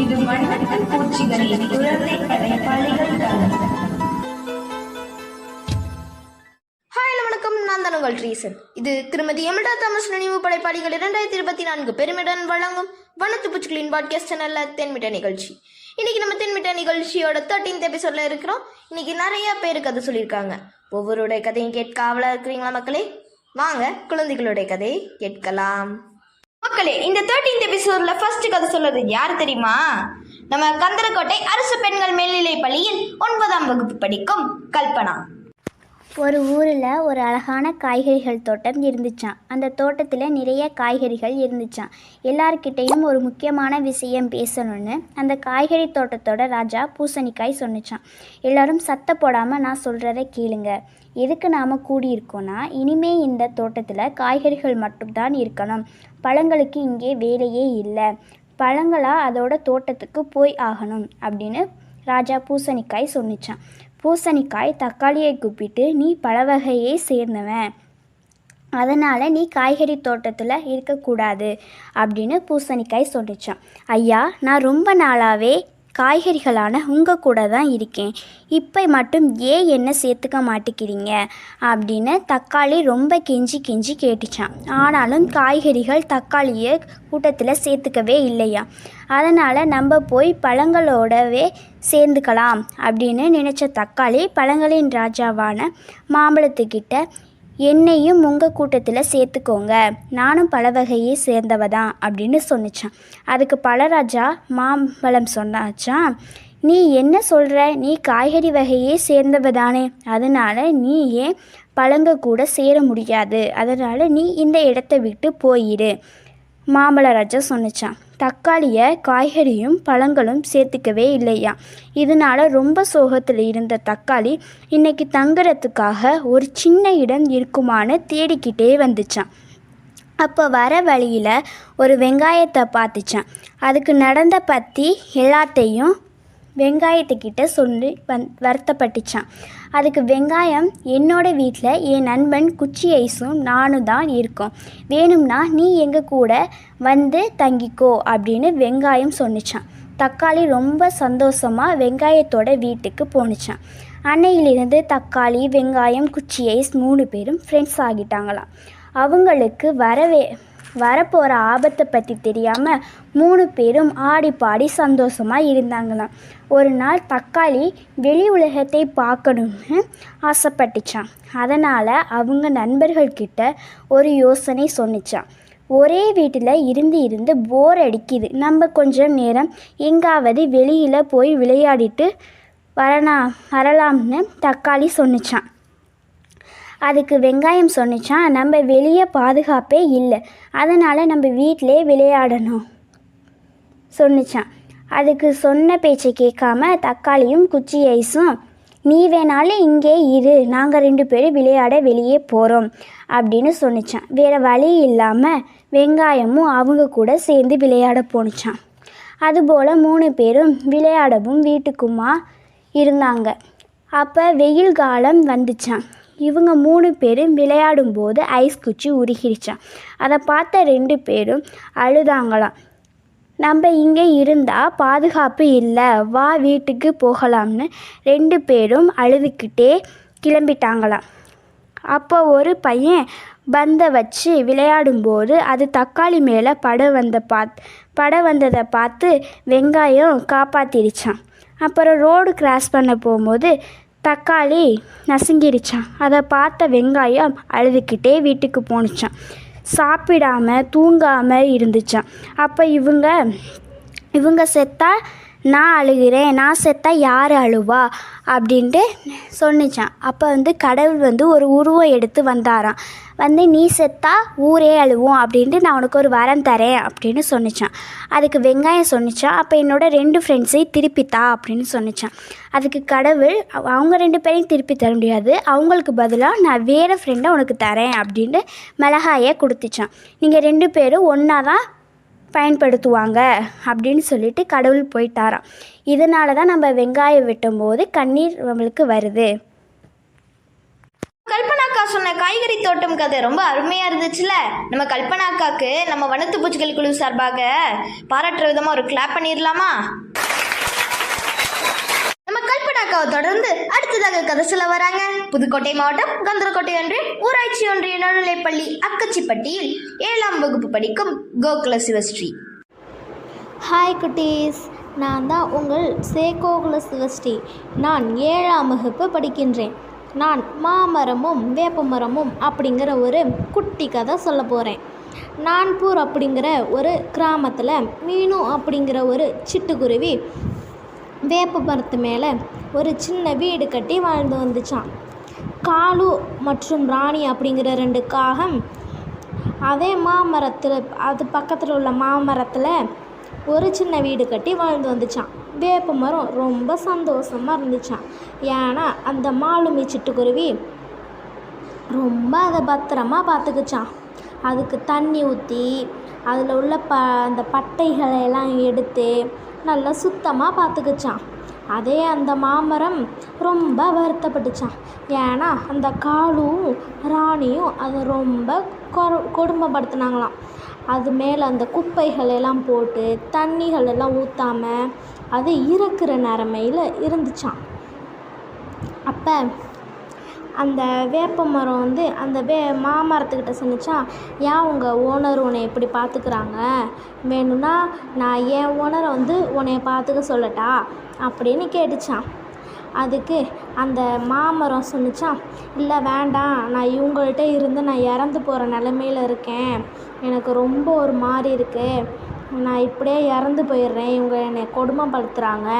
இது வண்ணத்து பூச்சிகளின் குழந்தை படைப்பாளிகள் வணக்கம். நான் தான் உங்கள் ரீசன். இது திருமதி எமிடா தாமஸ் நினைவு படைப்பாளிகள் இரண்டாயிரத்தி இருபத்தி நான்கு பெருமிடன் வழங்கும் வனத்து பூச்சிகளின் பாட்காஸ்ட் சேனல்ல தென்மிட்ட நிகழ்ச்சி. இன்னைக்கு நம்ம தென்மிட்ட நிகழ்ச்சியோட தேர்ட்டீன்த் எபிசோட்ல இருக்கிறோம். இன்னைக்கு நிறைய பேர் கதை சொல்லியிருக்காங்க. ஒவ்வொருடைய கதையும் கேட்க ஆவலாக இருக்கிறீங்களா மக்களே? வாங்க குழந்தைகளுடைய கதையை கேட்கலாம். மக்களே இந்த தேர்ட்டீன்த் எபிசோட்ல ஃபர்ஸ்ட் கதை சொல்றது யார் தெரியுமா? நம்ம கந்தரக்கோட்டை அரசு பெண்கள் மேல்நிலை பள்ளியில் ஒன்பதாம் வகுப்பு படிக்கும் கல்பனா. ஒரு ஊரில் ஒரு அழகான காய்கறிகள் தோட்டம் இருந்துச்சாம். அந்த தோட்டத்தில் நிறைய காய்கறிகள் இருந்துச்சாம். எல்லார்கிட்டேயும் ஒரு முக்கியமான விஷயம் பேசணும்னு அந்த காய்கறி தோட்டத்தோட ராஜா பூசணிக்காய் சொன்னிச்சான் எல்லாரும் சத்த போடாமல் நான் சொல்கிறத கேளுங்க. எதுக்கு நாம் கூடியிருக்கோன்னா இனிமே இந்த தோட்டத்தில் காய்கறிகள் மட்டும்தான் இருக்கணும். பழங்களுக்கு இங்கே வேலையே இல்லை. பழங்களாக அதோட தோட்டத்துக்கு போய் ஆகணும் அப்படின்னு ராஜா பூசணிக்காய் சொன்னிச்சான். பூசணிக்காய் தக்காளியை கூப்பிட்டு நீ பல வகையை சேர்ந்தவன். அதனால் நீ காய்கறி தோட்டத்தில் இருக்கக்கூடாது. அப்படின்னு பூசணிக்காய் சொல்லிச்சான் ஐயா நான் ரொம்ப நாளாகவே காய்கறிகளான உங்கள் கூட தான் இருக்கேன். இப்போ மட்டும் ஏன் என்ன சேர்த்துக்க மாட்டேங்கிறீங்க? அப்படின்னு தக்காளி ரொம்ப கெஞ்சி கெஞ்சி கேட்டுச்சான் ஆனாலும் காய்கறிகள் தக்காளியை கூட்டத்தில் சேர்த்துக்கவே இல்லையா? அதனால் நம்ம போய் பழங்களோடவே சேர்ந்துக்கலாம் அப்படின்னு நினச்ச தக்காளி பழங்களின் ராஜாவான மாம்பழத்துக்கிட்ட என்னையும் உங்கள் கூட்டத்தில் சேர்த்துக்கோங்க. நானும் பல வகையை சேர்ந்தவ தான் அப்படின்னு சொன்னிச்சான். அதுக்கு பழராஜா மாம்பழம் சொன்னாச்சான் நீ என்ன சொல்கிற நீ காய்கறி வகையே சேர்ந்தவ தானே அதனால் நீ ஏன் பழங்க கூட சேர முடியாது? அதனால் நீ இந்த இடத்த விட்டு போயிடு மாம்பழராஜா சொன்னிச்சான். தக்காளியை காய்கறியும் பழங்களும் சேர்த்துக்கவே இல்லையா? இதனால ரொம்ப சோகத்தில் இருந்த தக்காளி இன்னைக்கு தங்குறதுக்காக ஒரு சின்ன இடம் இருக்குமான்னு தேடிக்கிட்டே வந்துச்சான் அப்போ வர வழியில் ஒரு வெங்காயத்தை பார்த்துச்சான் அதுக்கு நடந்த பற்றி எல்லாத்தையும் வெங்காயத்துக்கிட்ட சொல்லி வந் வருத்தப்பட்டுச்சான் அதுக்கு வெங்காயம் என்னோட வீட்டில் என் நண்பன் குச்சி ஐஸும் நானும் தான் இருக்கோம். வேணும்னா நீ எங்கள் கூட வந்து தங்கிக்கோ அப்படின்னு வெங்காயம் சொன்னிச்சான் தக்காளி ரொம்ப சந்தோஷமாக வெங்காயத்தோட வீட்டுக்கு போணுச்சான் அன்னையிலிருந்து தக்காளி வெங்காயம் குச்சி ஐஸ் மூணு பேரும் ஃப்ரெண்ட்ஸ் ஆகிட்டாங்களாம். அவங்களுக்கு வரவே வரப்போகிற ஆபத்தை பற்றி தெரியாமல் மூணு பேரும் ஆடி பாடி சந்தோஷமாக இருந்தாங்களாம். ஒரு நாள் தக்காளி வெளி உலகத்தை பார்க்கணும்னு ஆசைப்பட்டுச்சான் அதனால் அவங்க நண்பர்கள்கிட்ட ஒரு யோசனை சொன்னிச்சான் ஒரே வீட்டில் இருந்து இருந்து போர் அடிக்குது. நம்ம கொஞ்சம் நேரம் எங்காவது வெளியில் போய் விளையாடிட்டு வரலாம் வரலாம்னு தக்காளி சொன்னிச்சான் அதுக்கு வெங்காயம் சொன்னிச்சான் நம்ம வெளியே பாதுகாப்பே இல்லை. அதனால் நம்ம வீட்டிலே விளையாடணும் சொன்னிச்சான் அதுக்கு சொன்ன பேச்சை கேட்காம தக்காளியும் குச்சி ஐஸும் நீ வேணாலும் இங்கே இரு. நாங்கள் ரெண்டு பேரும் விளையாட வெளியே போகிறோம் அப்படின்னு சொன்னிச்சான். வேறு வழி இல்லாமல் வெங்காயமும் அவங்க கூட சேர்ந்து விளையாட போனுச்சான் அதுபோல் மூணு பேரும் விளையாடவும் வீட்டுக்குமா இருந்தாங்க. அப்போ வெயில் காலம் வந்துச்சான் இவங்க மூணு பேரும் விளையாடும்போது ஐஸ் குச்சி உருகிடுச்சான் அதை பார்த்த ரெண்டு பேரும் அழுதாங்களாம். நம்ம இங்கே இருந்தால் பாதுகாப்பு இல்லை வா வீட்டுக்கு போகலாம்னு ரெண்டு பேரும் அழுதுகிட்டே கிளம்பிட்டாங்களாம். அப்போ ஒரு பையன் பந்தை வச்சு விளையாடும்போது அது தக்காளி மேலே பட வந்த பாத் பட வந்ததை பார்த்து வெங்காயம் காப்பாற்றிடுச்சான் அப்புறம் ரோடு கிராஸ் பண்ண போகும்போது தக்காளி நசுங்கிருச்சான் அதை பார்த்த வெங்காயம் அழுதுகிட்டே வீட்டுக்கு போணுச்சான் சாப்பிடாம தூங்காமல் இருந்துச்சான் அப்போ இவங்க இவங்க செத்தா நான் அழுகிறேன் நான் செத்தா யார் அழுவா? அப்படின்ட்டு சொன்னிச்சான். அப்போ வந்து கடவுள் வந்து ஒரு உருவம் எடுத்து வந்தாராம். வந்து நீ செத்தா ஊரே அழுவோம் அப்படின்ட்டு நான் உனக்கு ஒரு வரம் தரேன் அப்படின்னு சொன்னிச்சான். அதுக்கு வெங்காயம் சொன்னிச்சான். அப்போ என்னோட ரெண்டு ஃப்ரெண்ட்ஸையும் திருப்பித்தா அப்படின்னு சொன்னிச்சான். அதுக்கு கடவுள் அவங்க ரெண்டு பேரையும் திருப்பி தர முடியாது. அவங்களுக்கு பதிலாக நான் வேறு ஃப்ரெண்டை உனக்கு தரேன் அப்படின்ட்டு மிளகாயை கொடுத்துச்சான். நீங்கள் ரெண்டு பேரும் ஒன்றா தான் பயன்படுத்துவாங்க அப்படின்னு சொல்லிட்டு கடவுள் போயிட்டாராம். இதனால தான் நம்ம வெங்காயம் வெட்டும்போது கண்ணீர் நம்மளுக்கு வருது. கல்பனாக்கா சொன்ன காய்கறி தோட்டம் கதை ரொம்ப அருமையா இருந்துச்சுல? நம்ம கல்பனாக்காக்கு நம்ம வனத்து பூச்சிகள் குழு சார்பாக பாராட்டுற விதமா ஒரு கிளாப் பண்ணிடலாமா நம்ம கல்பனாக்காவை தொடர்ந்து அடுத்ததாக கதை சொல்ல வராங்க. புதுக்கோட்டை மாவட்டம் கந்தரக்கோட்டை ஒன்றியம் ஊராட்சி ஒன்றிய நடுநிலைப்பள்ளி அக்கச்சிப்பட்டியில் ஏழாம் வகுப்பு படிக்கும் கோகுல சிவஸ்ரீ. ஹாய் குட்டீஸ். நான் தான் உங்கள் சேகோகுல சிவஸ்ரீ. நான் ஏழாம் வகுப்பு படிக்கின்றேன். நான் மாமரமும் வேப்பமரமும் அப்படிங்கிற ஒரு குட்டி கதை சொல்ல போகிறேன் நான்பூர் அப்படிங்கிற ஒரு கிராமத்தில் மீனு அப்படிங்கிற ஒரு சிட்டுக்குருவி வேப்ப மரத்து மேலே ஒரு சின்ன வீடு கட்டி வாழ்ந்து வந்துச்சான் காலு மற்றும் ராணி அப்படிங்கிற ரெண்டு காகம் அதே மாமரத்தில் அது பக்கத்தில் உள்ள மாமரத்தில் ஒரு சின்ன வீடு கட்டி வாழ்ந்து வந்துச்சான் வேப்ப மரம் ரொம்ப சந்தோஷமாக இருந்துச்சான் ஏன்னா அந்த மாலுமி சிட்டுக்குருவி ரொம்ப அதை பத்திரமா பார்த்துக்குச்சான் அதுக்கு தண்ணி ஊற்றி அதில் உள்ள ப அந்த பட்டைகளை எல்லாம் எடுத்து நல்லா சுத்தமாக பார்த்துக்குச்சான் அதே அந்த மாமரம் ரொம்ப வருத்தப்பட்டுச்சான் ஏன்னா அந்த காலும் ராணியும் அதை ரொம்ப கொரு அது மேலே அந்த குப்பைகள் எல்லாம் போட்டு தண்ணிகள் எல்லாம் ஊற்றாம அது இறக்குற நிலமையில் இருந்துச்சான் அப்போ அந்த வேப்ப மரம் வந்து அந்த வே மாமரத்துக்கிட்ட சொன்னிச்சா ஏன் உங்கள் ஓனர் உன்னை எப்படி பார்த்துக்கிறாங்க வேணும்னா நான் என் ஓனரை வந்து உன்னைய பார்த்துக்க சொல்லட்டா? அப்படின்னு கேட்டுச்சான் அதுக்கு அந்த மாமரம் சொன்னிச்சான் இல்லை வேண்டாம். நான் இவங்கள்ட்ட இருந்து நான் இறந்து போகிற நிலமையில இருக்கேன். எனக்கு ரொம்ப ஒரு மாதிரி இருக்குது நான் இப்படியே இறந்து போயிடுறேன். இவங்க என்னை கொடுமைப்படுத்துகிறாங்க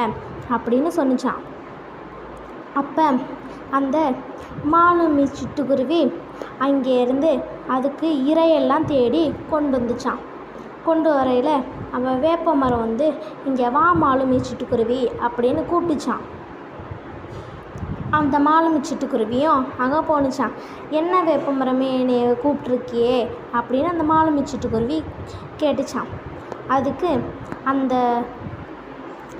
அப்படின்னு சொன்னிச்சான் அப்போ அந்த மாலுமி சிட்டுக்குருவி அங்கேருந்து அதுக்கு இரையெல்லாம் தேடி கொண்டு வந்துச்சான் கொண்டு வரையில் அவன் வேப்ப மரம் வந்து இங்கே வா மாலுமி சிட்டுக்குருவி அப்படின்னு கூப்பிட்டுச்சான் அந்த மாலுமி சிட்டுக்குருவியும் அங்கே போணுச்சான் என்ன வேப்ப மரமே என்னை கூப்பிட்ருக்கியே அப்படின்னு அந்த மாலுமி சிட்டுக்குருவி கேட்டுச்சான் அதுக்கு அந்த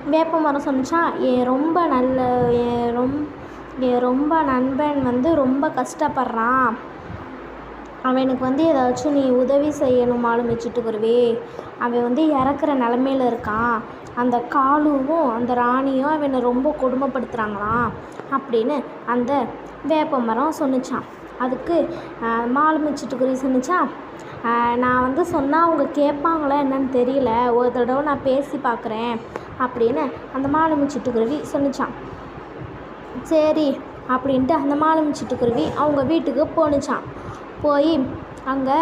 வேப்ப மரம் சொன்னிச்சான் என் ரொம்ப நல்ல என் ரொம் என் ரொம்ப நண்பன் வந்து ரொம்ப கஷ்டப்படுறான். அவனுக்கு வந்து ஏதாச்சும் நீ உதவி செய்யணும் மாலுமி சிட்டுக்குருவி அவன் வந்து இறக்குற நிலமையில இருக்கான். அந்த காலுவும் அந்த ராணியும் அவனை ரொம்ப கொடுமைப்படுத்துகிறாங்களாம் அப்படின்னு அந்த வேப்ப மரம் சொன்னிச்சான். அதுக்கு ஆஹ், மாலுமி சொன்னிச்சான் நான் வந்து சொன்னால் அவங்க கேட்பாங்களா என்னன்னு தெரியல. ஒரு தடவை நான் பேசி பார்க்குறேன் அப்படின்னு அந்த மாலுமி சிட்டுக்குருவி சொன்னிச்சான். சரி அப்படின்ட்டு அந்த மாலுமி சிட்டுக்குருவி அவங்க வீட்டுக்கு போணுச்சான் போய் அங்கே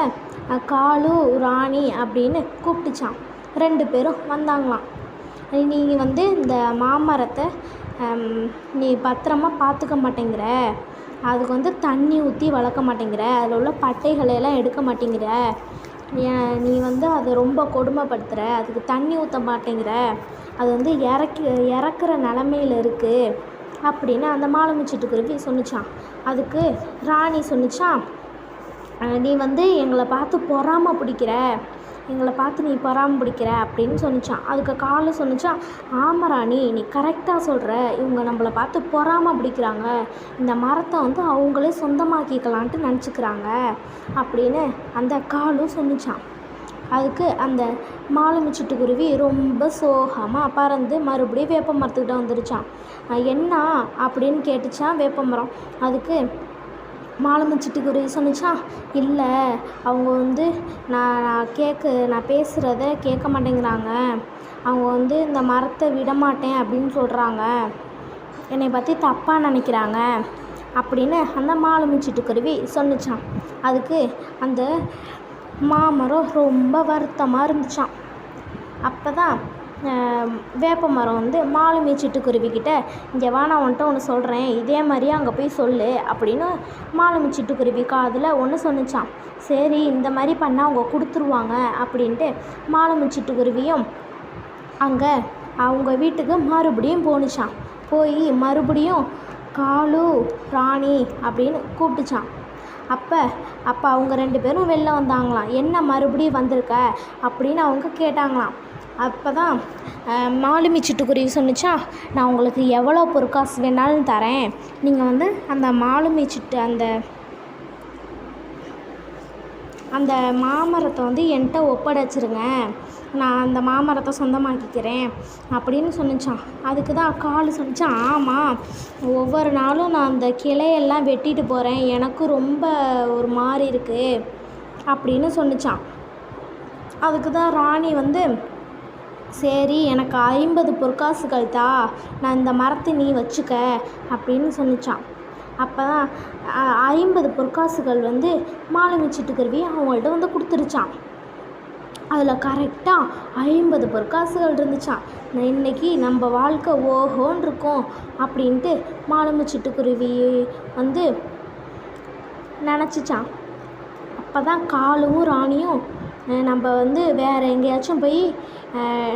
காலு ராணி அப்படின்னு கூப்பிட்டுச்சான் ரெண்டு பேரும் வந்தாங்களாம். நீ வந்து இந்த மாமரத்தை நீ பத்திரமா பார்த்துக்க மாட்டேங்கிற. அதுக்கு வந்து தண்ணி ஊற்றி வளர்க்க மாட்டேங்கிற. அதில் உள்ள பட்டைகளை எல்லாம் எடுக்க மாட்டேங்கிற. நீ வந்து அதை ரொம்ப கொடுமைப்படுத்துகிற அதுக்கு தண்ணி ஊற்ற மாட்டேங்கிற. அது வந்து இறக்கி இறக்குற நிலமையில இருக்குது அப்படின்னு அந்த மாலுமி சிட்டுக்குருவி சொன்னிச்சான் அதுக்கு ராணி சொன்னிச்சான் நீ வந்து எங்களை பார்த்து பொறாம பிடிக்கிற எங்களை பார்த்து நீ பொறாமல் பிடிக்கிற அப்படின்னு சொன்னிச்சான் அதுக்கு காலு சொன்னிச்சான் ஆமாம் ராணி நீ கரெக்டாக சொல்கிற இவங்க நம்மளை பார்த்து பொறாம பிடிக்கிறாங்க. இந்த மரத்தை வந்து அவங்களே சொந்தமாக்கிக்கலான்ட்டு நினச்சிக்கிறாங்க அப்படின்னு அந்த காலும் சொன்னிச்சான் அதுக்கு அந்த மாலுமி சிட்டுக்குருவி ரொம்ப சோகமாக பறந்து மறுபடியும் வேப்ப மரத்துக்கிட்ட வந்துருச்சான் என்ன அப்படின்னு கேட்டுச்சான் வேப்ப மரம். அதுக்கு மாலுமி சிட்டுக்குருவி சொன்னிச்சான் இல்லை அவங்க வந்து நான் நான் கேட்க நான் பேசுகிறத கேட்க மாட்டேங்கிறாங்க. அவங்க வந்து இந்த மரத்தை விட மாட்டேன் அப்படின்னு சொல்கிறாங்க என்னை பற்றி தப்பாக நினைக்கிறாங்க. அப்படின்னு அந்த மாலுமி சிட்டுக்குருவி சொன்னிச்சான் அதுக்கு அந்த மாமரம் ரொம்ப வருத்தமாக இருந்துச்சான் அப்போ தான் வேப்ப மரம் வந்து மாலுமி சிட்டுக்குருவிக்கிட்ட இங்கே வா நான் உன்கிட்ட ஒன்று சொல்கிறேன் இதே மாதிரியே அங்கே போய் சொல்லு அப்படின்னு மாலுமி சிட்டுக்குருவி காதில் ஒன்று சொன்னிச்சான் சரி இந்த மாதிரி பண்ணால் அவங்க கொடுத்துருவாங்க அப்படின்ட்டு மாலுமி சிட்டுக்குருவியும் அங்கே அவங்க வீட்டுக்கு மறுபடியும் போணுச்சான் போய் மறுபடியும் காலு ராணி அப்படின்னு கூப்பிட்டுச்சான் அப்போ அப்போ அவங்க ரெண்டு பேரும் வெளில வந்தாங்களாம். என்ன மறுபடியும் வந்திருக்க? அப்படின்னு அவங்க கேட்டாங்களாம். அப்போ தான் மாலுமி சிட்டுக்குருவி சொன்னிச்சா? நான் உங்களுக்கு எவ்வளோ பொற்காசு வேணாலும் தரேன். நீங்கள் வந்து அந்த மாலுமி சிட்டு அந்த அந்த மாமரத்தை வந்து என்கிட்ட ஒப்படைச்சிருங்க. நான் அந்த மாமரத்தை சொந்தமாக்கிக்கிறேன் அப்படின்னு சொன்னிச்சான். அதுக்கு தான் காலு சொன்னிச்சான் ஆமாம் ஒவ்வொரு நாளும் நான் அந்த கிளையெல்லாம் வெட்டிட்டு போகிறேன் எனக்கும் ரொம்ப ஒரு மாதிரி இருக்குது அப்படின்னு சொன்னிச்சான். அதுக்கு தான் ராணி வந்து சரி எனக்கு ஐம்பது பொற்காசுகள் தா நான் இந்த மரத்தை நீ வச்சுக்க அப்படின்னு சொன்னிச்சான். அப்போ தான் ஐம்பது பொற்காசுகள் வந்து மாலுமி கருவி அவங்கள்ட்ட வந்து கொடுத்துருச்சான். அதில் கரெக்டாக ஐம்பது பொற்காசுகள் இருந்துச்சா? நான் இன்னைக்கு நம்ம வாழ்க்கை ஓஹோன்னு இருக்கும் அப்படின்ட்டு மாலுமி சிட்டுக்குருவி வந்து நினச்சிச்சான் அப்போ தான் காலும் ராணியும் நம்ம வந்து வேறு எங்கேயாச்சும் போய்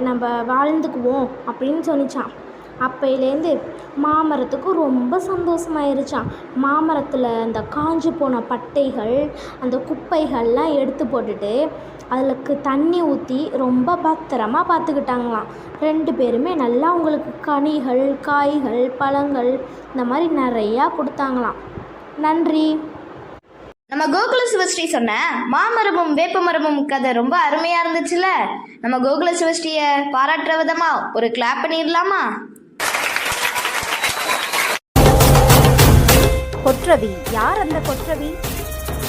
நம்ம வாழ்ந்துக்குவோம் அப்படின்னு சொன்னிச்சான் அப்பையிலேருந்து மாமரத்துக்கு ரொம்ப சந்தோஷமாயிருச்சான் மாமரத்தில் அந்த காஞ்சு போன பட்டைகள் அந்த குப்பைகள்லாம் எடுத்து போட்டுட்டு அதுக்கு தண்ணி ஊற்றி ரொம்ப பத்திரமா பார்த்துக்கிட்டாங்களாம் ரெண்டு பேருமே நல்லா அவங்களுக்கு கனிகள் காய்கள் பழங்கள் இந்த மாதிரி நிறையா கொடுத்தாங்களாம். நன்றி. நம்ம கோகுல சிவஸ்ரீ சொன்ன மாமரமும் வேப்ப மரமும் கதை ரொம்ப அருமையா இருந்துச்சுல? நம்ம கோகுல சிவஸ்ரீய பாராட்டுற விதமா ஒரு கிளாப் பண்ணிடலாமா? கொற்றவி. யார் அந்த கொற்றவி?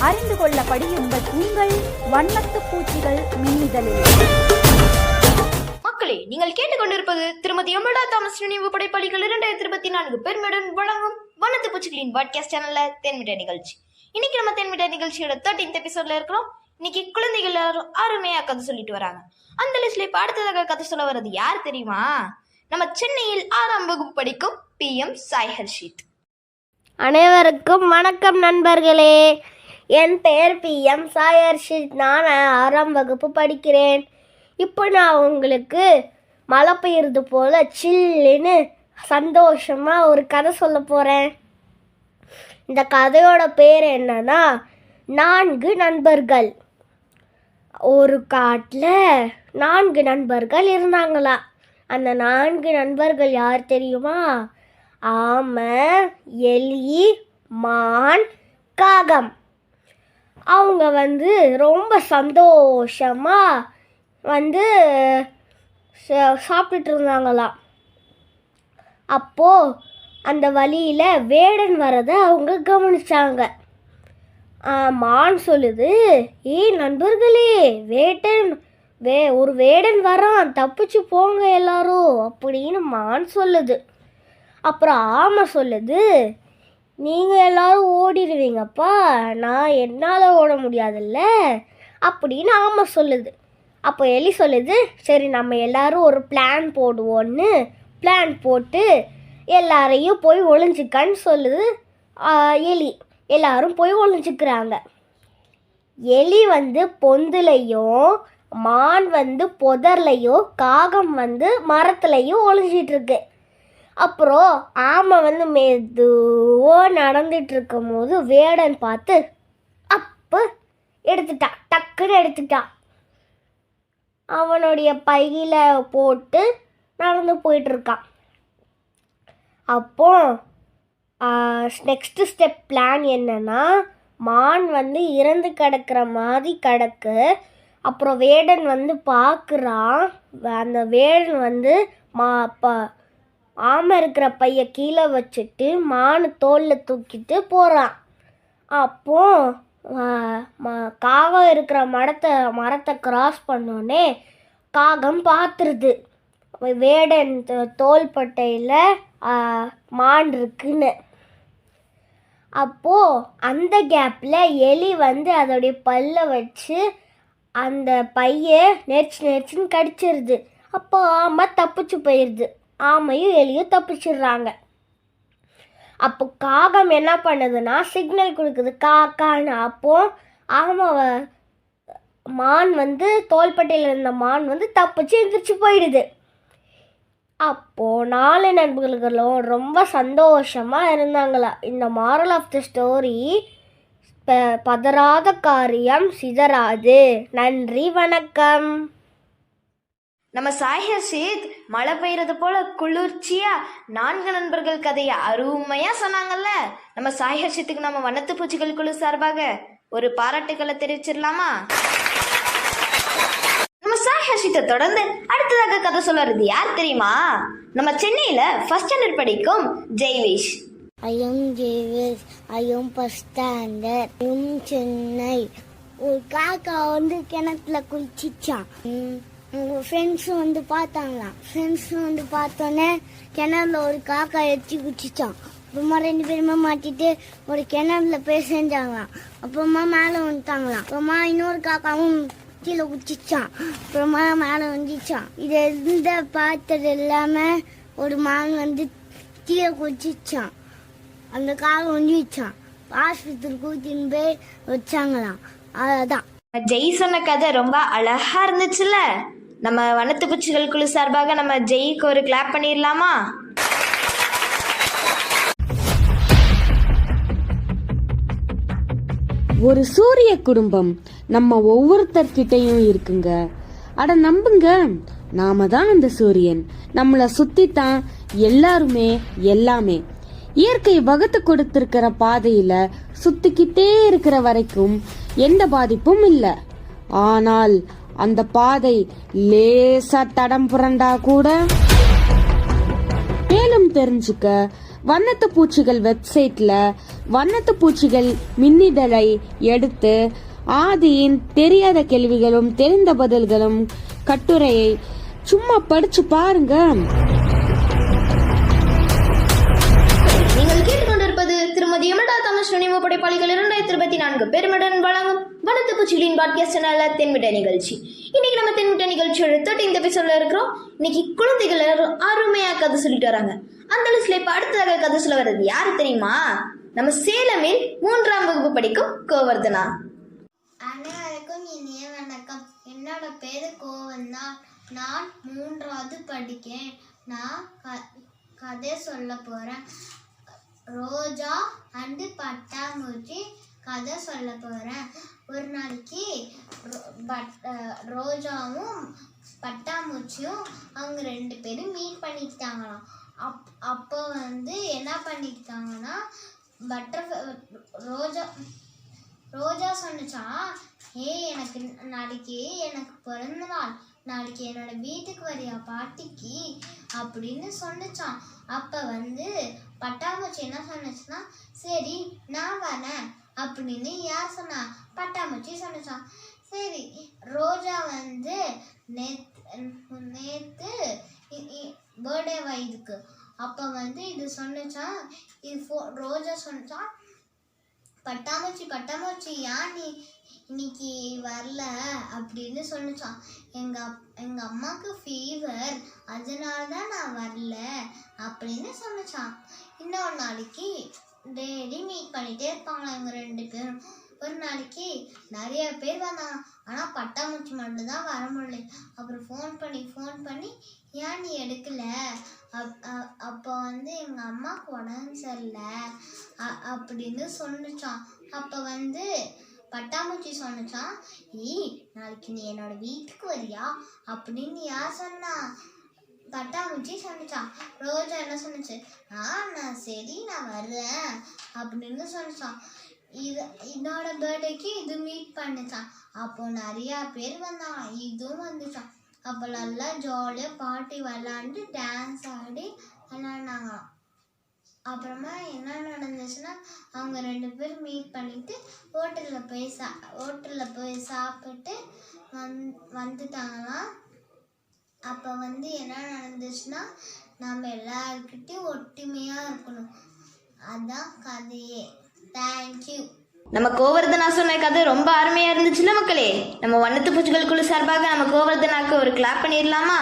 அறிந்து கொள்ள படியுங்கள் உங்கள் வண்ணத்து பூச்சிகள் மின்னிதழில் மக்களே நீங்கள் கேட்டுக்கொண்டிருப்பது திருமதி எம்படா தாமஸ் நினைவு படைப்பாளிகள் இரண்டாயிரத்தி இருபத்தி நான்கு பெருமையுடன் வழங்கும் வண்ணத்து பூச்சிகளின் பாட்காஸ்ட் சேனல்ல தென்மிட்ட நிகழ்ச்சி. இன்னைக்கு நம்ம தென்மிட்ட நிகழ்ச்சியோட தேர்ட்டீன்த் எபிசோட்ல இருக்கிறோம். இன்னைக்கு குழந்தைகள் எல்லாரும் அருமையா கதை சொல்லிட்டு வராங்க. அந்த லிஸ்ட்ல இப்ப அடுத்ததாக கதை சொல்ல வர்றது யார் தெரியுமா? நம்ம சென்னையில் ஆறாம் வகுப்பு படிக்கும் பி எம் சாய் ஹர்ஷித் அனைவருக்கும் வணக்கம் நண்பர்களே. என் பெயர் பி. எம். சாயர்ஷித். நான் ஆறாம் வகுப்பு படிக்கிறேன். இப்போ நான் உங்களுக்கு மழை பெய்யுறது போல் சில்லுன்னு சந்தோஷமாக ஒரு கதை சொல்ல போகிறேன் இந்த கதையோட பேர் என்னன்னா நான்கு நண்பர்கள். ஒரு காட்டில் நான்கு நண்பர்கள் இருந்தாங்களா? அந்த நான்கு நண்பர்கள் யார் தெரியுமா? ஆமை எலி மான் காகம். அவங்க வந்து ரொம்ப சந்தோஷமாக வந்து சாப்பிட்டுட்டு இருந்தாங்களாம். அப்போது அந்த வழியில் வேடன் வரதை அவங்க கவனிச்சாங்க. மான் சொல்லுது ஏய் நண்பர்களே வேட்டன் வே ஒரு வேடன் வரான் தப்பிச்சு போங்க எல்லாரும் அப்படின்னு மான் சொல்லுது. அப்புறம் ஆமை சொல்லுது நீங்கள் எல்லாரும் ஓடிடுவீங்கப்பா. நான் என்னால் ஓட முடியாதுல்ல. அப்படின்னு ஆமாம் சொல்லுது. அப்போ எலி சொல்லுது சரி நம்ம எல்லாரும் ஒரு பிளான் போடுவோன்னு. பிளான் போட்டு எல்லாரையும் போய் ஒளிஞ்சுக்கன்னு சொல்லுது எலி. எல்லாரும் போய் ஒளிஞ்சிக்கிறாங்க. எலி வந்து பொந்துலையும் மான் வந்து புதர்லையும் காகம் வந்து மரத்துலையும் ஒளிஞ்சிட்டு இருக்கு. அப்புறம் ஆமை வந்து மெதுவாக நடந்துட்டு இருக்கும்போது வேடன் பார்த்து அப்போ எடுத்துட்டான் டக்குன்னு எடுத்துட்டான் அவனுடைய பையில போட்டு நடந்து போயிட்டு இருக்கான் அப்போ நெக்ஸ்ட் ஸ்டெப் பிளான் என்னன்னா மான் வந்து இறந்து கிடக்கிற மாதிரி கிடக்கு. அப்புறம் வேடன் வந்து பார்க்குறான். அந்த வேடன் வந்து மா ப ஆமை இருக்கிற பைய கீழே வச்சுட்டு மான் தோளில் தூக்கிட்டு போகிறான் அப்போ காகம் இருக்கிற மரத்தை மரத்தை கிராஸ் பண்ணோடனே காகம் பார்த்துருது. வேடன் தோ- தோள்பட்டையில் மான் இருக்குன்னு. அப்போது அந்த கேப்பில் எலி வந்து அதோடைய பல்ல வச்சு அந்த பைய நெரிச்சு நெரிச்சுன்னு கடிச்சிருது. அப்போ ஆமாம் தப்பிச்சு போயிடுது ஆமையும் எலியும் தப்பிச்சிடுறாங்க. அப்போ காகம் என்ன பண்ணுதுன்னா சிக்னல் கொடுக்குது. காக்கான்னு அப்போ ஆமாவை மான் வந்து தோள்பட்டையில் இருந்த மான் வந்து தப்பிச்சு எந்திரிச்சு போயிடுது. அப்போ நாலு நண்பர்களும் ரொம்ப சந்தோஷமாக இருந்தாங்களா. இந்த மாரல் ஆஃப் த ஸ்டோரி பதறாத காரியம். சிதறாது. நன்றி வணக்கம். நம்ம சாய் ஹர்ஷித் மழை பெய்யறது போல குளிர்ச்சியா நான்கு நண்பர்கள் கதையை அருமையா சொன்னாங்கல்ல? நம்ம சாய் ஹர்ஷித்துக்கு நம்ம வண்ணத்து பூச்சிகள் குழு சார்பாக ஒரு பாராட்டுக்களை தெரிவிச்சிடலாமா? நம்ம சாய் ஹர்ஷித்தை தொடர்ந்து அடுத்ததாக கதை சொல்லுறது யார் தெரியுமா? நம்ம சென்னையில ஃபர்ஸ்ட் ஸ்டாண்டர்ட் படிக்கும் Jaivesh. I am Jevis I am first standard I am Chennai. ஒரு காக்கா வந்து கிணத்துல குளிச்சிச்சான். அவங்க ஃப்ரெண்ட்ஸும் வந்து பார்த்தாங்களாம். ஃப்ரெண்ட்ஸும் வந்து பார்த்தோன்னே கிணறுல ஒரு காக்கா எச்சி குச்சிச்சான் அப்புறமா ரெண்டு பேருமே மாட்டிட்டு ஒரு கிணறுல போய் செஞ்சாங்களாம் அப்புறமா மேலே வந்துட்டாங்களாம். அப்புறமா இன்னொரு காக்காவும் கீழே குச்சிச்சான் அப்புறமா மேலே வந்துச்சான் இது எந்த பார்த்தது இல்லாம ஒரு மான் வந்து கீழே குச்சிச்சான் அந்த காலை ஒஞ்சிச்சான் ஆஸ்பத்திரி கூட்டின்னு போய் வச்சாங்களாம். அதான். ஜெய் சொன்ன கதை ரொம்ப அழகா இருந்துச்சுல்ல நம்ம வனத்து பூச்சிகள் குழு சார்பாக நம்ம ஜெய்க்கு ஒரு கிளாப் பண்ணிடலாமா? ஒரு சூரிய குடும்பம் நம்ம ஒவ்வொருத்தர்கிட்டயும் இருக்குங்க. அட நம்புங்க நாம தான் அந்த சூரியன். நம்மள சுத்தி தான் எல்லாருமே எல்லாமே. இயற்கை வகுத்து கொடுத்திருக்கிற பாதையில சுத்திக்கிட்டே இருக்கிற வரைக்கும் எந்த பாதிப்பும் இல்ல. ஆனால் அந்த பாதை லேசா தடம் புரண்டா கூட மேலும் தெரிஞ்சுக்க வண்ணத்து பூச்சிகள் வெப்சைட்ல வண்ணத்து பூச்சிகள் மின்னிதழை எடுத்து ஆதியின் தெரியாத கேள்விகளும் தெரிந்த பதில்களும் கட்டுரையை சும்மா படிச்சு பாருங்க. நீங்கள் கேட்டுக்கொண்டிருப்பது திருமதி எமடா தமிழ் நினைவு படைப்பாளிகள் இரண்டாயிரத்தி இருபத்தி நான்கு. பெருமிடன் வழங்கும் வணக்கம் பூச்சிகளின் பாட்காஸ்ட் நல்ல தென்மிட்ட நிகழ்ச்சி. இன்னைக்கு நம்ம தென்மிட்ட நிகழ்ச்சியோட தேர்ட்டி எபிசோட்ல இருக்கிறோம். இன்னைக்கு குழந்தைகள் எல்லாரும் அருமையா கதை சொல்லிட்டு வராங்க. அந்த லிஸ்ட்ல இப்ப அடுத்ததாக கதை சொல்ல வர்றது யாரு தெரியுமா? நம்ம சேலமில் மூன்றாம் வகுப்பு படிக்கும் கோவர்தனா. அனைவருக்கும் இனிய வணக்கம். என்னோட பேரு கோவர்தனா நான் மூன்றாவது படிக்கிறேன் நான் க கதை சொல்ல போகிறேன் ரோஜா அண்டு பட்டாம்பூச்சி கதை சொல்ல போகிறேன் ஒரு நாளைக்கு ரோ- பட் ரோஜாவும் பட்டாம்பூச்சியும் அவங்க ரெண்டு பேரும் மீட் பண்ணிக்கிட்டாங்களாம். அப் அப்போ வந்து என்ன பண்ணிக்கிட்டாங்கன்னா பட்டர்ஃப்ளை ரோஜா ரோஜா சொன்னுச்சான் ஏய் எனக்கு நாளைக்கு எனக்கு பிறந்த நாள். நாளைக்கு என்னோட வீட்டுக்கு வரியா பாட்டிக்கு? அப்படின்னு சொன்னுச்சான் அப்போ வந்து பட்டாம்பூச்சி என்ன சொன்னுச்சுன்னா சரி நான் வரேன். அப்படின்னு யார் சொன்னா? பட்டாம்பூச்சி சொன்னான் சரி ரோஜா வந்து நேத்து நேத்து பர்த்டே வயதுக்கு அப்போ வந்து இது சொன்னுச்சான் இது ஃபோ ரோஜா சொன்னுச்சான் பட்டாமூச்சி பட்டாமூச்சி ஏன் நீ இன்னைக்கு வரல அப்படின்னு சொன்னுச்சான் எங்கள் அப் எங்கள் அம்மாவுக்கு ஃபீவர் அதனால தான் நான் வரல அப்படின்னு சொன்னான் இன்னொரு நாளைக்கு டெய்லி மீட் பண்ணிகிட்டே இருப்பாங்களா இவங்க ரெண்டு பேரும். ஒரு நாளைக்கு நிறைய பேர் வந்தாங்க ஆனால் பட்டாமூச்சி மட்டும் தான் வர முடியல. அப்புறம் ஃபோன் பண்ணி ஃபோன் பண்ணி ஏன் நீ எடுக்கல? அப் அப்போ வந்து எங்கள் அம்மாவுக்கு உடம்பு சரியில்லை. அ- அப்படின்னு சொன்னுச்சான் அப்போ வந்து பட்டாமூச்சி சொன்னுச்சான் ஏய் நாளைக்கு நீ என்னோட வீட்டுக்கு வரியா? அப்படின்னு யார் சொன்னா? பட்டாம்பூச்சி சொன்னிச்சான் ரோஜா என்ன சொன்னுச்சு? ஆ நான் சரி நான் வர்றேன் அப்படின்னு சொன்னுச்சான் இது இதோட பர்த்டேக்கு இது மீட் பண்ணுச்சான் அப்போ நிறையா பேர் வந்தாங்க இதுவும் வந்துச்சான் அப்போ நல்லா ஜாலியாக பாட்டி விளாண்டு டான்ஸ் ஆடி விளாண்டாங்களாம் அப்புறமா என்ன நடந்துச்சுன்னா அவங்க ரெண்டு பேரும் மீட் பண்ணிட்டு ஹோட்டலில் போய் சா ஹோட்டலில் போய் சாப்பிட்டு வந் வந்துட்டாங்களாம் அப்போ வந்து என்ன நடந்துச்சுன்னா நம்ம எல்லாருக்கிட்டையும் ஒற்றுமையாக இருக்கணும். அதான் கதையே. தேங்க்யூ நம்ம கோவர்தனா சொன்ன கதை ரொம்ப அருமையா இருந்துச்சுல்ல மக்களே? நம்ம வண்ணத்து பூச்சிகள் குழு சார்பாக நம்ம கோவர்தனாக்கு ஒரு கிளாப் பண்ணிடலாமா?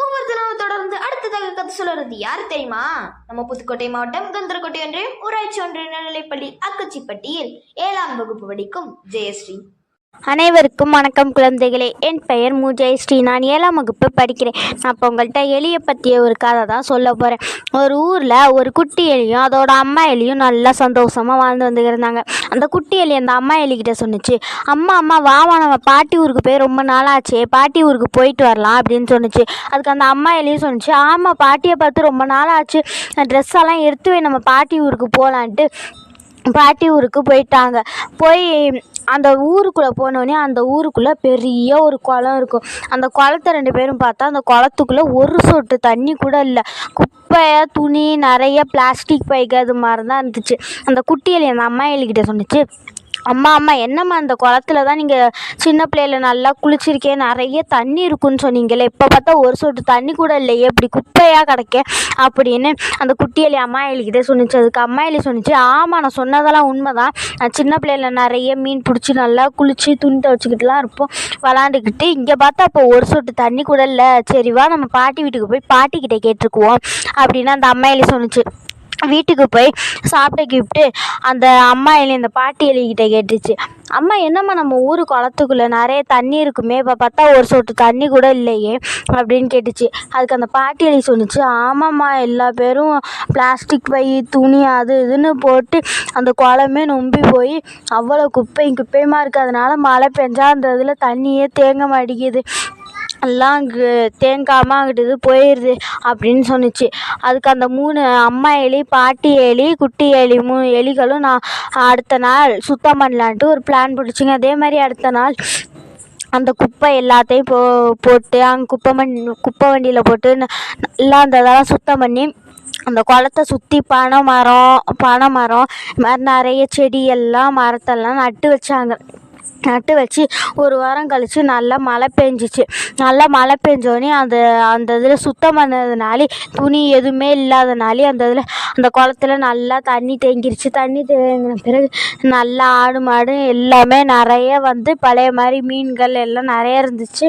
கோவர்தனாவை தொடர்ந்து அடுத்ததாக கதை சொல்றது யார் தெரியுமா? நம்ம புதுக்கோட்டை மாவட்டம் கந்தரக்கோட்டை ஒன்றியம் ஊராட்சி ஒன்றிய நடுநிலைப்பள்ளி அக்கச்சிப்பட்டியில் ஏழாம் வகுப்பு படிக்கும் ஜெயஸ்ரீ. அனைவருக்கும் வணக்கம் குழந்தைகளே. என் பெயர் முஜய் ஸ்ரீ. நான் ஏழாம் வகுப்பு படிக்கிறேன். நான் இப்போ உங்கள்கிட்ட எலியை பற்றிய ஒரு கதை தான் சொல்ல போகிறேன் ஒரு ஊரில் ஒரு குட்டி எலியும் அதோட அம்மா எலியும் நல்லா சந்தோஷமாக வாழ்ந்து வந்துருந்தாங்க அந்த குட்டி எலி அந்த அம்மா எலிக்கிட்ட சொன்னுச்சு அம்மா அம்மா வாமா நம்ம பாட்டி ஊருக்கு போய் ரொம்ப நாளாச்சே. பாட்டி ஊருக்கு போயிட்டு வரலாம் அப்படின்னு சொன்னுச்சு. அதுக்கு அந்த அம்மா எலியும் சொன்னிச்சு ஆமாம் பாட்டியை பார்த்து ரொம்ப நாளாச்சு. ட்ரெஸ் எல்லாம் எடுத்து நம்ம பாட்டி ஊருக்கு போகலான்ட்டு பாட்டி ஊருக்கு போயிட்டாங்க. போய் அந்த ஊருக்குள்ளே போனோடனே அந்த ஊருக்குள்ளே பெரிய ஒரு குளம் இருக்கும். அந்த குளத்த ரெண்டு பேரும் பார்த்தா அந்த குளத்துக்குள்ளே ஒரு சொட்டு தண்ணி கூட இல்லை. குப்பையாக துணி நிறைய பிளாஸ்டிக் பைக்கு அது மாதிரி தான் இருந்துச்சு. அந்த குட்டி எலி அந்த அம்மா எலிக்கிட்ட சொன்னிச்சு அம்மா அம்மா என்னம்மா அந்த குளத்துல தான் நீங்கள் சின்ன பிள்ளையில நல்லா குளிச்சிருக்கேன் நிறைய தண்ணி இருக்குன்னு சொன்னீங்களே இப்போ பார்த்தா ஒரு சொட்டு தண்ணி கூட இல்லையே இப்படி குப்பையாக கிடைக்க அப்படின்னு அந்த குட்டியலி அம்மா எலிக்கிட்டே சொன்னிச்சு. அதுக்கு அம்மா எலி சொன்னிச்சு ஆமாம் நான் சொன்னதெல்லாம் உண்மை தான் நான் சின்ன பிள்ளையில நிறைய மீன் பிடிச்சி நல்லா குளிச்சு துணி துவச்சிக்கிட்டுலாம் இருப்போம் விளாண்டுக்கிட்டு இங்கே பார்த்தா இப்போ ஒரு சொட்டு தண்ணி கூட இல்லை. சரிவா நம்ம பாட்டி வீட்டுக்கு போய் பாட்டிக்கிட்ட கேட்டுருக்குவோம் அப்படின்னு அந்த அம்மா எலி சொன்னிச்சு. வீட்டுக்கு போய் சாப்பிட்ட கிஃப்ட்டு அந்த அம்மா எலி அந்த பாட்டி எலிக்கிட்ட கேட்டுச்சு. அம்மா என்னம்மா நம்ம ஊர் குளத்துக்குள்ளே நிறைய தண்ணி இருக்குமே இப்போ பார்த்தா ஒரு சொட்டு தண்ணி கூட இல்லையே அப்படின்னு கேட்டுச்சு. அதுக்கு அந்த பாட்டி எலி சொன்னிச்சு ஆமாம்மா எல்லா பேரும் பிளாஸ்டிக் பை துணி அது இதுன்னு போட்டு அந்த குளமே நொம்பி போய் அவ்வளோ குப்பையும் குப்பையுமா இருக்குது அதனால மழை பெஞ்சால் அந்த இதில் தண்ணியே தேங்க மாட்டேங்குது. எல்லாம் அங்கே தேங்காமல் அங்கிட்டு இது போயிடுது அப்படின்னு சொன்னிச்சு. அதுக்கு அந்த மூணு அம்மா எலி பாட்டி எலி குட்டி எலி மூணு எலிகளும் நான் அடுத்த நாள் சுத்தம் பண்ணலான்ட்டு ஒரு பிளான் பிடிச்சிங்க அதே மாதிரி அடுத்த நாள் அந்த குப்பை எல்லாத்தையும் போ போட்டு அங்கே குப்பை மண் குப்பை வண்டியில் போட்டு ந- நல்லா அந்த இதெல்லாம் சுத்தம் பண்ணி அந்த குளத்த சுற்றி பனை மரம் பனை மரம் இது மாதிரி நிறைய செடி எல்லாம் மரத்தெல்லாம் நட்டு வச்சாங்க. நட்டு வச்சு ஒரு வாரம் கழித்து நல்லா மழை பெஞ்சிச்சு. நல்லா மழை பெஞ்சோடனே அந்த அந்த இதில் சுத்தம் பண்ணதுனாலே துணி எதுவுமே இல்லாதனாலே அந்த இதில் அந்த குளத்துல நல்லா தண்ணி தேங்கிருச்சு. தண்ணி தேங்கின பிறகு நல்லா ஆடு மாடு எல்லாமே நிறைய வந்து பழைய மாதிரி மீன்கள் எல்லாம் நிறைய இருந்துச்சு.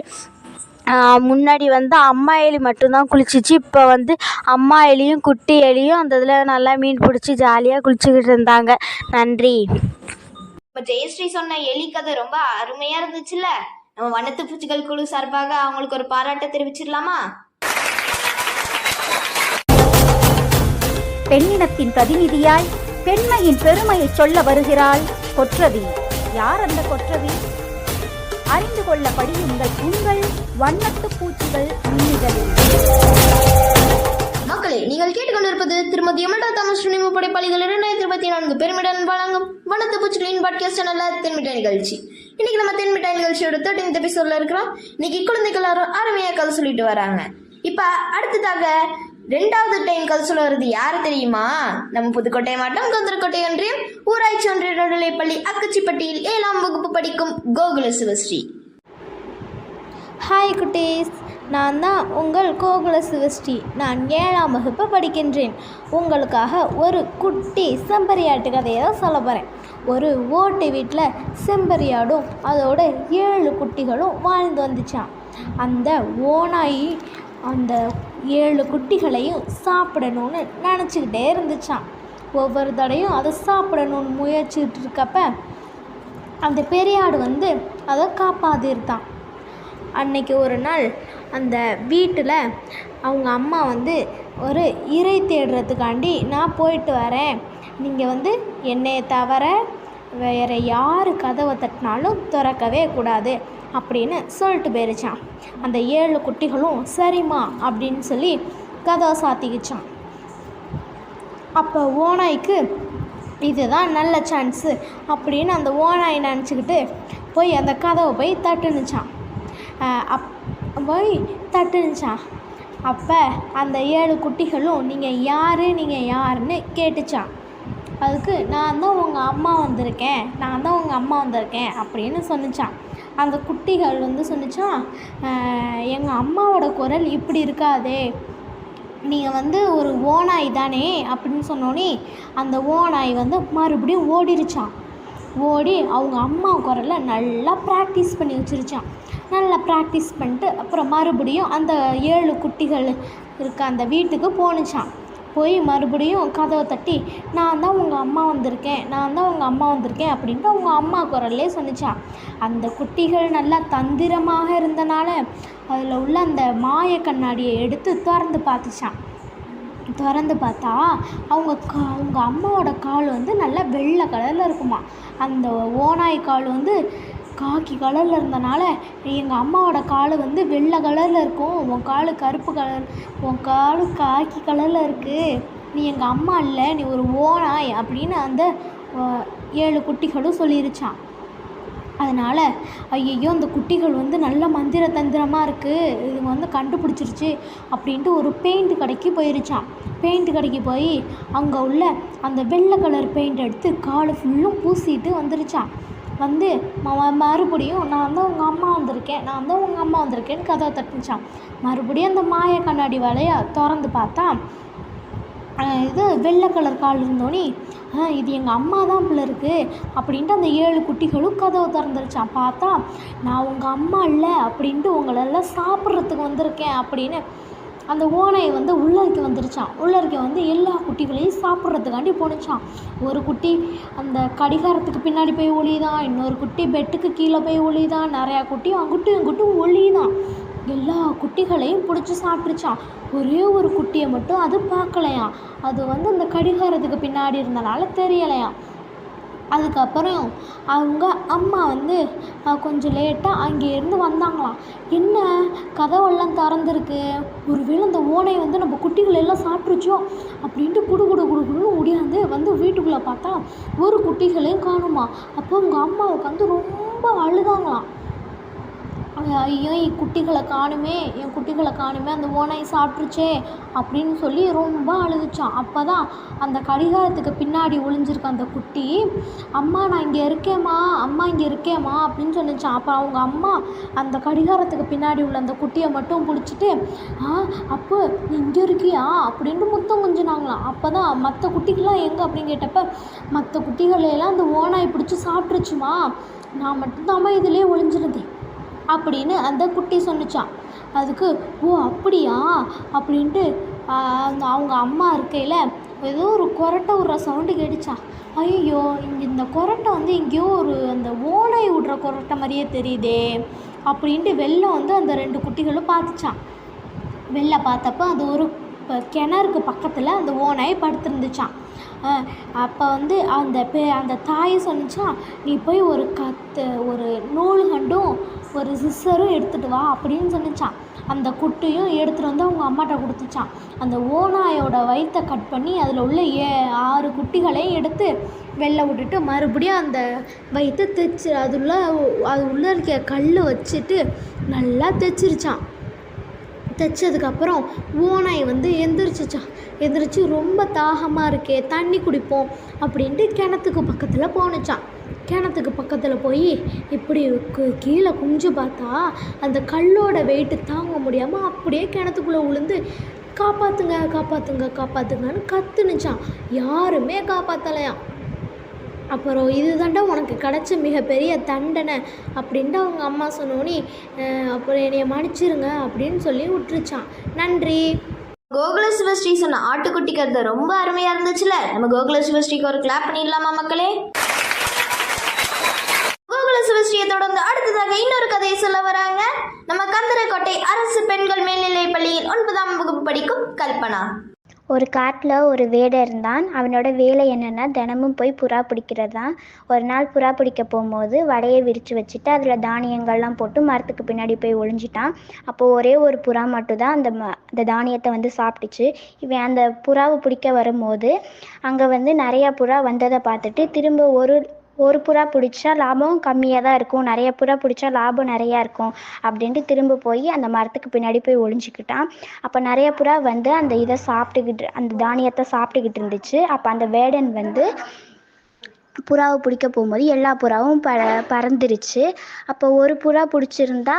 முன்னாடி வந்து அம்மா எலி மட்டும்தான் குளிச்சிச்சு. இப்போ வந்து அம்மா எலியும் குட்டி எலியும் அந்த இதில் நல்லா மீன் பிடிச்சி ஜாலியாக குளிச்சுக்கிட்டு இருந்தாங்க. நன்றி. நம்ம ஜெயஸ்ரீ சொன்ன எலி கதை ரொம்ப அருமையா இருந்துச்சுல்ல? நம்ம வண்ணத்து பூச்சிகள் குழு சார்பாக அவங்களுக்கு ஒரு பாராட்டை தெரிவிச்சிடலாமா? பெண்ணினத்தின் பிரதிநிதியாய் பெண்மையின் பெருமையை சொல்ல வருகிறாள் கொற்றவி. யார் அந்த கொற்றவி? அறிந்து கொள்ள படியுங்கள் உங்கள் வண்ணத்து பூச்சிகள் மின்னிதழில் மக்களே நீங்கள் கேட்டுக்கொண்டிருப்பது திருமதி எமல்டா தாமஸ் நினைவு படைப்பாளிகள் இரண்டாயிரத்தி இருபத்தி நான்கு பெருமிடன் வழங்கும் வனத்து பூச்சிகளின் பாட்காஸ்ட் சேனல்ல தென்மிட்டாய் நிகழ்ச்சி. இன்னைக்கு நம்ம தென்மிட்டாய் நிகழ்ச்சியோட தேர்ட்டீன்த் எபிசோட்ல இருக்கிறோம். இன்னைக்கு குழந்தைகள் எல்லாரும் அருமையா கதை சொல்லிட்டு வராங்க. இப்ப அடுத்ததாக ரெண்டாவது டைம் கதை சொல்ல வருது யாரு தெரியுமா? நம்ம புதுக்கோட்டை மாவட்டம் கந்தரக்கோட்டை ஒன்றியம் ஊராட்சி ஒன்றிய நடுநிலைப்பள்ளி அக்கச்சிப்பட்டியில் ஏழாம் வகுப்பு படிக்கும் கோகுல சிவஸ்ரீ. ஹாய் குட்டீஸ். நான் தான் உங்கள் கோகுல சிவஸ்ரீ. நான் ஏழாம் வகுப்பு படிக்கின்றேன். உங்களுக்காக ஒரு குட்டி செம்பரியாட்டு கதையை தான் சொல்ல போகிறேன் ஒரு ஓட்டு வீட்டில் செம்பரியாடும் அதோட ஏழு குட்டிகளும் வாழ்ந்து வந்துச்சான் அந்த ஓனாயி அந்த ஏழு குட்டிகளையும் சாப்பிடணும்னு நினச்சிக்கிட்டே இருந்துச்சான் ஒவ்வொரு தடையும் அதை சாப்பிடணும்னு முயற்சிட்டு இருக்கப்ப அந்த பெரியாடு வந்து அதை காப்பாற்றிருத்தான் அன்னைக்கு ஒரு நாள் அந்த வீட்டில் அவங்க அம்மா வந்து ஒரு இறை தேடுறதுக்காண்டி நான் போயிட்டு வரேன். நீங்கள் வந்து என்னை தவிர வேறு யார் கதவை தட்டினாலும் திறக்கவே கூடாது அப்படின்னு சொல்லிட்டு போயிருச்சான் அந்த ஏழு குட்டிகளும் சரிம்மா அப்படின்னு சொல்லி கதவை சாத்திக்கிச்சான் அப்போ ஓனாய்க்கு இதுதான் நல்ல சான்ஸு அப்படின்னு அந்த ஓனாய் நினச்சிக்கிட்டு போய் அந்த கதவை போய் தட்டுனுச்சான் அப் போய் தட்டுனுச்சான் அப்போ அந்த ஏழு குட்டிகளும் நீங்கள் யார்? நீங்கள் யாருன்னு? கேட்டுச்சான் அதுக்கு நான் தான் உங்கள் அம்மா வந்திருக்கேன். நான் தான் உங்கள் அம்மா வந்திருக்கேன். அப்படின்னு சொன்னிச்சான் அந்த குட்டிகள் வந்து சொன்னிச்சான் எங்கள் அம்மாவோட குரல் இப்படி இருக்காதே. நீங்கள் வந்து ஒரு ஓநாய் தானே? அப்படின்னு சொன்னோன்னே அந்த ஓநாய் வந்து மறுபடியும் ஓடிருச்சான் ஓடி அவங்க அம்மா குரலை நல்லா ப்ராக்டிஸ் பண்ணி வச்சிருச்சான் நல்லா ப்ராக்டிஸ் பண்ணிட்டு அப்புறம் மறுபடியும் அந்த ஏழு குட்டிகள் இருக்க அந்த வீட்டுக்கு போணுச்சான் போய் மறுபடியும் கதவை தட்டி நான் தான் உங்கள் அம்மா வந்திருக்கேன் நான் தான் உங்கள் அம்மா வந்திருக்கேன் அப்படின்ட்டு அவங்க அம்மா குரல்லே சொன்னிச்சான் அந்த குட்டிகள் நல்லா தந்திரமாக இருந்தனால அதில் உள்ள அந்த மாய கண்ணாடியை எடுத்து திறந்து பார்த்துச்சான் திறந்து பார்த்தா அவங்க கா அவங்க அம்மாவோட கால் வந்து நல்லா வெள்ளை கலரில் இருக்குமா அந்த ஓனாய் கால் வந்து காக்கி கலரில் இருந்தனால எங்கள் அம்மாவோட கால் வந்து வெள்ளை கலரில் இருக்கும். உன் கால் கருப்பு கலர் உன் கால் காக்கி கலரில் இருக்குது நீ எங்கள் அம்மா இல்லை நீ ஒரு ஓநாய் அப்படின்னு அந்த ஏழு குட்டிகளும் சொல்லிருச்சான் அதனால் ஐயையோ அந்த குட்டிகள் வந்து நல்ல மந்திர தந்திரமாக இருக்குது இது வந்து கண்டுபிடிச்சிருச்சு அப்படின்ட்டு ஒரு பெயிண்ட் கடைக்கு போயிருச்சான் பெயிண்ட் கடைக்கு போய் அங்கே உள்ள அந்த வெள்ளை கலர் பெயிண்ட் எடுத்து காலு ஃபுல்லும் பூசிட்டு வந்துருச்சான் வந்து ம- மறுபடியும் நான் தான் உங்கள் அம்மா வந்திருக்கேன். நான் தான் உங்கள் அம்மா வந்திருக்கேன்னு கதவை தட்டுச்சான் மறுபடியும் அந்த மாய கண்ணாடி வலையை திறந்து பார்த்தா இது வெள்ளை கலர் கால் இருந்தோன்னே இது எங்கள் அம்மா தான் பிள்ளை இருக்குது அப்படின்ட்டு அந்த ஏழு குட்டிகளும் கதவை திறந்துருச்சான் பார்த்தா நான் உங்கள் அம்மா இல்லை அப்படின்ட்டு உங்களெல்லாம் சாப்பிட்றதுக்கு வந்திருக்கேன் அப்படின்னு அந்த ஓனாய் வந்து உள்ளறிக்க வந்துருச்சான். உள்ளறிக்க வந்து எல்லா குட்டிகளையும் சாப்பிட்றதுக்காண்டி போணுச்சான். ஒரு குட்டி அந்த கடிகாரத்துக்கு பின்னாடி போய் ஒளியுதான் இன்னொரு குட்டி பெட்டுக்கு கீழே போய் ஒளியுதான் நிறையா குட்டி அங்குட்டும் இங்குட்டும் ஒளியுதான் எல்லா குட்டிகளையும் பிடிச்சி சாப்பிட்டுச்சான் ஒரே ஒரு குட்டியை மட்டும் அது பார்க்கலையாம். அது வந்து அந்த கடிகாரத்துக்கு பின்னாடி இருந்தனால தெரியலையாம். அதுக்கப்புறம் அவங்க அம்மா வந்து கொஞ்சம் லேட்டாக அங்கேருந்து வந்தாங்களாம். என்ன? கதவெல்லாம் திறந்துருக்கு. ஒருவேளை அந்த ஓனை வந்து நம்ம குட்டிகள் எல்லாம் சாப்பிட்ருச்சோ அப்படின்ட்டு குடு குடு குடு குடுன்னு ஓடியாந்து வந்து வீட்டுக்குள்ளே பார்த்தா ஒரு குட்டிகளையும் காணுமா அப்போ உங்கள் அம்மா உட்காந்து ரொம்ப அழுதாங்களாம். ஐயோ என் குட்டிகளை காணுமே என் குட்டிகளை காணுமே அந்த ஓனாய் சாப்பிட்ருச்சே அப்படின்னு சொல்லி ரொம்ப அழுதுச்சான் அப்போ தான் அந்த கடிகாரத்துக்கு பின்னாடி ஒளிஞ்சிருக்க அந்த குட்டி அம்மா நான் இங்கே இருக்கேம்மா அம்மா இங்கே இருக்கேம்மா அப்படின்னு சொன்னிச்சான் அப்போ அவங்க அம்மா அந்த கடிகாரத்துக்கு பின்னாடி உள்ள அந்த குட்டியை மட்டும் பிடிச்சிட்டு ஆ அப்போ நீ இங்கே இருக்கியா? அப்படின்ட்டு முத்தம் கொஞ்சினாங்களாம். அப்போ தான் மற்ற குட்டிகள்லாம் எங்கே? அப்படின்னு கேட்டப்ப மற்ற குட்டிகளையெல்லாம் அந்த ஓனாய் பிடிச்சி சாப்பிட்ருச்சுமா நான் மட்டும்தாம்மா இதிலே ஒளிஞ்சிருந்தேன். அப்படின்னு அந்த குட்டி சொன்னுச்சான் அதுக்கு ஓ அப்படியா? அப்படின்ட்டு அந்த அவங்க அம்மா இருக்கையில் ஏதோ ஒரு கொரட்டை விட்ற சவுண்டு கேட்டுச்சான் ஐயோ இங்கே இந்த கொரட்டை வந்து எங்கேயோ ஒரு அந்த ஓலை விடுற கொரட்டை மாதிரியே தெரியுதே அப்படின்ட்டு வெள்ளம் வந்து அந்த ரெண்டு குட்டிகளும் பார்த்துச்சான் வெளில பார்த்தப்ப அது ஒரு இப்போ கிணறுக்கு பக்கத்தில் அந்த ஓனாய் படுத்திருந்துச்சான் அப்போ வந்து அந்த பெ அந்த தாய் சொன்னிச்சான் நீ போய் ஒரு கத்து ஒரு நூல் கண்டும் ஒரு சிஸ்ஸரும் எடுத்துகிட்டு வா அப்படின்னு சொன்னிச்சான் அந்த குட்டியும் எடுத்துகிட்டு வந்து அவங்க அம்மாட்ட கொடுத்துச்சான் அந்த ஓநாயோட வயிற்றை கட் பண்ணி அதில் உள்ள ஏ ஆறு குட்டிகளையும் எடுத்து வெளில விட்டுட்டு மறுபடியும் அந்த வயிற்று தைச்சு அதுள்ள அது உள்ளே இருக்க கல் வச்சுட்டு நல்லா தைச்சிருச்சான் தைச்சதுக்கப்புறம் ஓனாய் வந்து எந்திரிச்சிச்சான் எந்திரிச்சு ரொம்ப தாகமாக இருக்கே தண்ணி குடிப்போம் அப்படின்ட்டு கிணத்துக்கு பக்கத்தில் போணுச்சான் கிணத்துக்கு பக்கத்தில் போய் இப்படி கீழே குஞ்சு பார்த்தா அந்த கல்லோட வெயிட்டு தாங்க முடியாமல் அப்படியே கிணத்துக்குள்ளே விழுந்து காப்பாற்றுங்க காப்பாற்றுங்க காப்பாற்றுங்கன்னு கத்துனுச்சான் யாருமே காப்பாற்றலையாம் அப்புறம் இது தாண்டா உனக்கு கிடச்ச மிகப்பெரிய தண்டனை அப்படின்ட்டு அவங்க அம்மா சொன்னோன்னே அப்புறம் என்னைய மன்னிச்சிருங்க அப்படின்னு சொல்லி விட்டுருச்சான். நன்றி. கோகுல சிவஸ்ரீ சொன்ன ஆட்டுக்குட்டி கருத்தை ரொம்ப அருமையாக இருந்துச்சுல. நம்ம கோகுல சிவஸ்ரீக்கு ஒரு கிளாப் பண்ணிடலாமா மக்களே? கோகுல சிவஸ்ரீயை தொடர்ந்து அடுத்ததாக இன்னொரு கதையை சொல்ல வராங்க. நம்ம கந்தரக்கோட்டை அரசு பெண்கள் மேல்நிலைப் பள்ளியில் ஒன்பதாம் வகுப்பு படிக்கும் கல்பனா. ஒரு காட்டில் ஒரு வேடை இருந்தான். அவனோட வேலை என்னென்னா தினமும் போய் புறா பிடிக்கிறது தான் ஒரு நாள் புறா பிடிக்க போகும்போது வலையை விரித்து வச்சுட்டு அதில் தானியங்கள்லாம் போட்டு மரத்துக்கு பின்னாடி போய் ஒளிஞ்சிட்டான். அப்போது ஒரே ஒரு புறா மட்டும்தான் அந்த ம அந்த தானியத்தை வந்து சாப்பிட்டுச்சு. இவன் அந்த புறாவை பிடிக்க வரும்போது அங்கே வந்து நிறையா புறா வந்ததை பார்த்துட்டு திரும்ப ஒரு ஒரு புறா பிடிச்சா லாபம் கம்மியாக தான் இருக்கும். நிறைய புறா பிடிச்சா லாபம் நிறையா இருக்கும் அப்படின்ட்டு திரும்ப போய் அந்த மரத்துக்கு பின்னாடி போய் ஒளிஞ்சிக்கிட்டான். அப்போ நிறைய புறா வந்து அந்த இதை சாப்பிட்டுக்கிட்டு அந்த தானியத்தை சாப்பிட்டுக்கிட்டு இருந்துச்சு. அப்போ அந்த வேடன் வந்து புறாவை பிடிக்க போகும்போது எல்லா புறாவும் ப பறந்துருச்சு. அப்போ ஒரு புறா பிடிச்சிருந்தா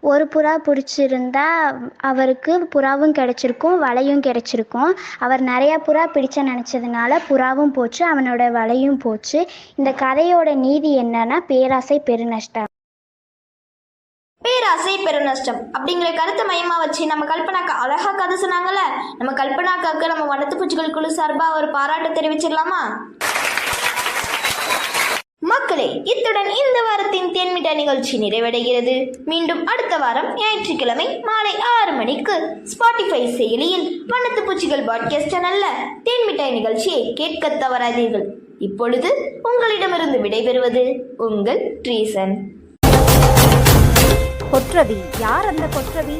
ஒரு புறா பிடிச்சிருந்தா அவருக்கு புறாவும் கிடச்சிருக்கும் வலையும் கிடச்சிருக்கும். அவர் நிறையா புறா பிடிச்ச நினச்சதுனால புறாவும் போச்சு அவனோட வலையும் போச்சு. இந்த கதையோட நீதி என்னன்னா பேராசை பெருநஷ்டம். பேராசை பெருநஷ்டம். அப்படிங்கிற கருத்தை மையமா வச்சு நம்ம கல்பனாக்கா அழகா கதை சொன்னாங்கல்ல? நம்ம கல்பனாக்காக்கு நம்ம வனத்து பூச்சிகள் குழு சார்பா ஒரு பாராட்டு தெரிவிச்சிடலாமா? மக்களே இத்துடன் இந்த வாரத்தின் தேன்மிட்டா நிகழ்ச்சி நிறைவடைகிறது. மீண்டும் அடுத்த வாரம் ஞாயிற்றுக்கிழமை மாலை ஆறு மணிக்கு ஸ்பாட்டிஃபை செயலியில் வண்ணத்து பூச்சிகள் பாட்காஸ்ட் சேனல்ல தேன்மிட்டாய் நிகழ்ச்சியை கேட்க தவறாதீர்கள். இப்பொழுது உங்களிடமிருந்து விடைபெறுவது உங்கள் ட்ரீசன் கொற்றவி யார் அந்த கொற்றவி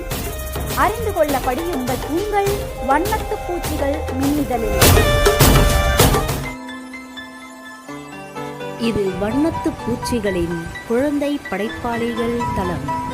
அறிந்து கொள்ள படியுங்கள் உங்கள் வண்ணத்து பூச்சிகள் மின்னிதழில். இது வண்ணத்து பூச்சிகளின் குழந்தை படைப்பாளிகள் தளம்.